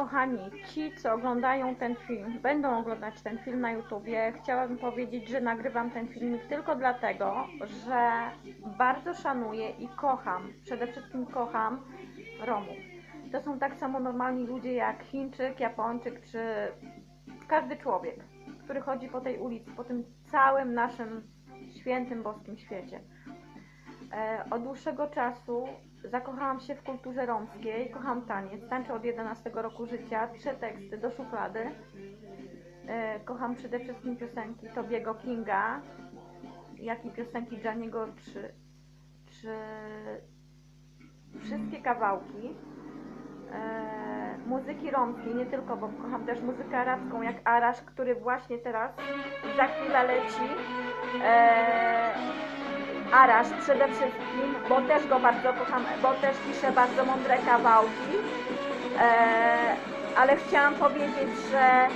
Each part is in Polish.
kochani, ci co oglądają ten film, będą oglądać ten film na YouTubie, chciałabym powiedzieć, że nagrywam ten filmik tylko dlatego, że bardzo szanuję i kocham, przede wszystkim kocham Romów. To są tak samo normalni ludzie jak Chińczyk, Japończyk czy każdy człowiek, który chodzi po tej ulicy, po tym całym naszym świętym boskim świecie. E, Od dłuższego czasu zakochałam się w kulturze romskiej, kocham taniec, tańczę od 11 roku życia, trzy teksty do szuflady. E, Kocham przede wszystkim piosenki Tobiego Kinga, jak i piosenki Gianniego czy, czy wszystkie kawałki e, muzyki romskiej, nie tylko, bo kocham też muzykę arabską, jak Arash, który właśnie teraz za chwilę leci. Arash przede wszystkim, bo też go bardzo kocham, bo też pisze bardzo mądre kawałki. E, ale chciałam powiedzieć, że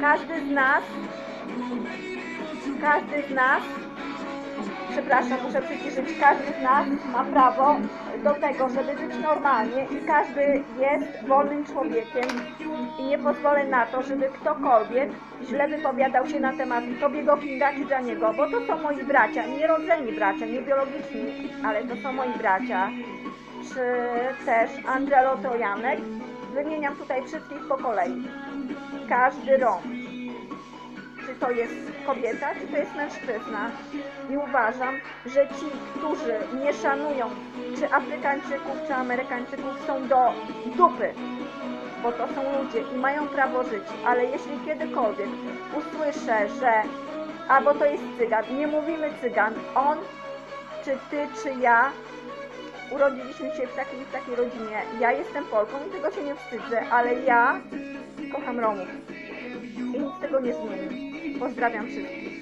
każdy z nas, każdy z nas, przepraszam, muszę przyciszyć, każdy z nas ma prawo do tego, żeby żyć normalnie i każdy jest wolnym człowiekiem i nie pozwolę na to, żeby ktokolwiek źle wypowiadał się na temat Tobiego Kinga czy Janiego, bo to są moi bracia, nierodzeni bracia, nie biologiczni, ale to są moi bracia, czy też Angelo Trojanek. Wymieniam tutaj wszystkich po kolei. Każdy Rom. Czy to jest kobieta, czy to jest mężczyzna. I uważam, że ci, którzy nie szanują czy Afrykańczyków, czy Amerykańczyków są do dupy, bo to są ludzie i mają prawo żyć, ale jeśli kiedykolwiek usłyszę, że albo to jest cygan, nie mówimy cygan, on, czy ty, czy ja, urodziliśmy się w takiej, w takiej rodzinie, ja jestem Polką i tego się nie wstydzę, ale ja kocham Romów i nic tego nie zmieni. Pozdrawiam wszystkich.